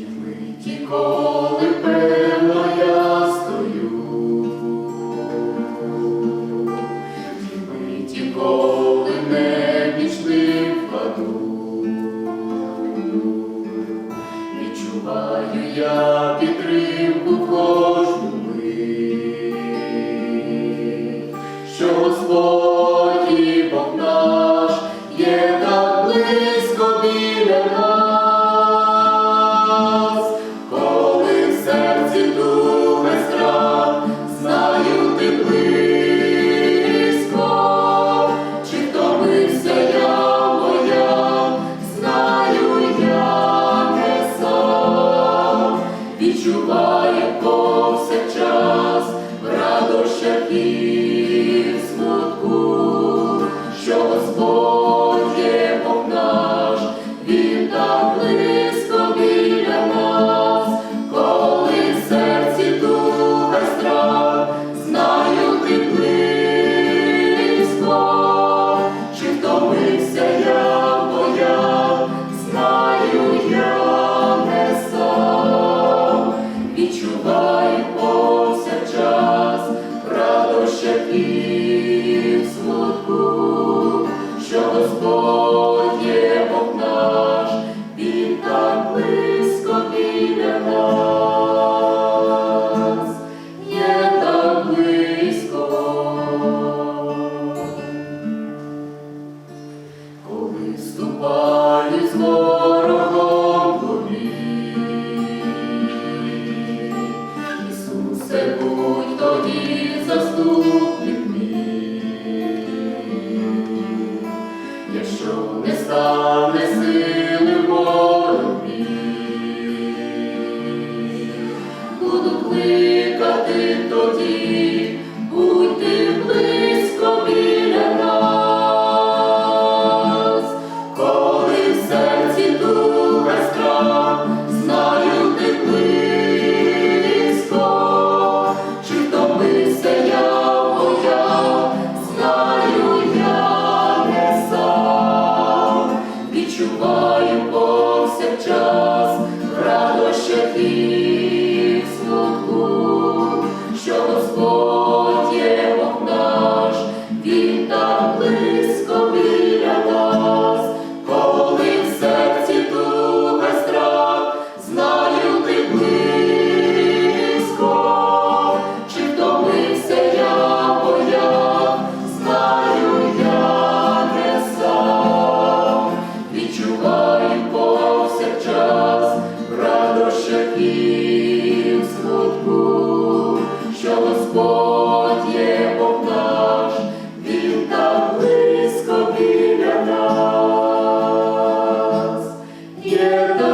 Чи миті, коли певна я стою, ті миті, коли не пішли впаду, відчуваю я. Пощадів смутку, що Господь є Бог наш, так близько біля так близько, коли ступає. заступник мій, якщо не стане сили в буду кликати тоді. Deus.